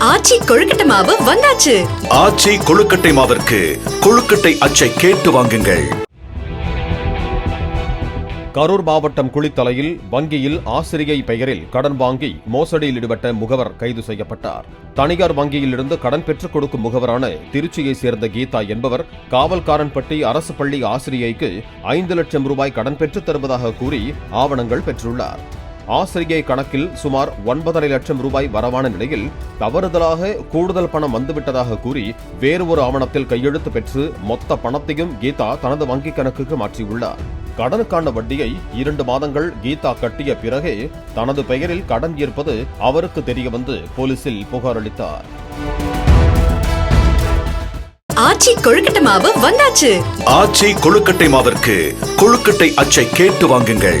ஆச்சி கொழுக்கட்டை மாவு வந்தாச்சு. ஆச்சி கொழுக்கட்டை மாவிற்கு கொழுக்கட்டை அச்சை கேட்டு வாங்குங்கள். கரூர் மாவட்டம் குளித்தலையில் வங்கியில் ஆசிரியை பெயரில் கடன் வாங்கி மோசடியில் ஈடுபட்ட முகவர் கைது செய்யப்பட்டார். தனியார் வங்கியில் இருந்து கடன் பெற்றுக் கொடுக்கும் முகவரான திருச்சியைச் சேர்ந்த கீதா என்பவர் காவல்காரன்பட்டி அரசு பள்ளி ஆசிரியைக்கு ஐந்து லட்சம் ரூபாய் கடன் பெற்றுத் தருவதாக கூறி ஆவணங்கள் பெற்றுள்ளார். ஆசிரியை கணக்கில் சுமார் ஒன்பதரை லட்சம் ரூபாய் வரவான நிலையில் தவறுதலாக கூடுதல் பணம் வந்துவிட்டதாக கூறி வேறு ஒரு ஆவணத்தில் கையெழுத்து பெற்று மொத்த பணத்தையும் கீதா தனது வங்கிக் கணக்குக்கு மாற்றியுள்ளார். கடனுக்கான வட்டியை இரண்டு மாதங்கள் கீதா கட்டிய பிறகே தனது பெயரில் கடன் இருப்பது அவருக்கு தெரியவந்து போலீசில் புகார் அளித்தார். ஆச்சி கொழுக்கட்டை மாவு வந்தாச்சு. ஆச்சி கொழுக்கட்டை மாவிற்கு கொழுக்கட்டை அச்சை கேட்டு வாங்குங்கள்.